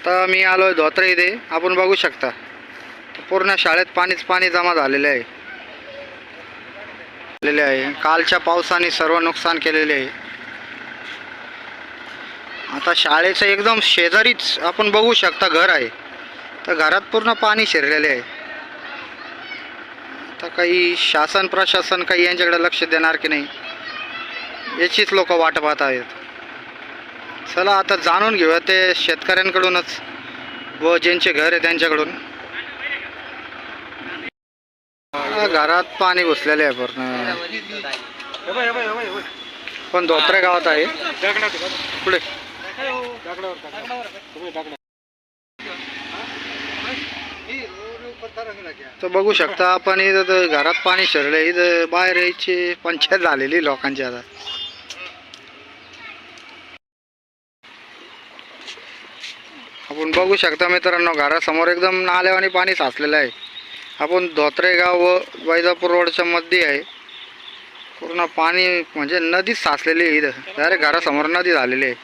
आता मी आलो आहे धोत्रे इथे. आपण बघू शकता. पूर्ण शाळेत पाणीच पाणी जमा झालेले आहे. झालेले आहे. कालच्या पावसाने सर्व नुकसान केलेले आहे. आता शाळेचं एकदम शेजारीच आपण बघू शकता घर आहे. तर घरात पूर्ण पाणी शिरलेले आहे. आता काही शासन प्रशासन काही यांच्याकडे लक्ष देणार की नाही याचीच लोक वाट पाहत आहेत. चला आता जाणून घेऊया ते शेतकऱ्यांकडूनच व ज्यांचे घर आहे त्यांच्याकडून. घरात पाणी घुसलेले आहे पूर्ण. पण धोत्रे गावात आहे. पुढे. तर बघू शकता आपण इथं तर घरात पाणी शिरले इथं बाहेर यायची पंचायत झालेली लोकांची आता. आपण बघू शकता मित्रांनो घरासमोर एकदम नाल्यावानी पाणी साचलेलं आहे. आपण धोत्रे गाव व वैजापूर रोडच्या मध्ये आहे. पूर्ण पाणी म्हणजे नदीच साचलेली आहे इथं. डायरेक्ट घरासमोर नदी झालेली आहे.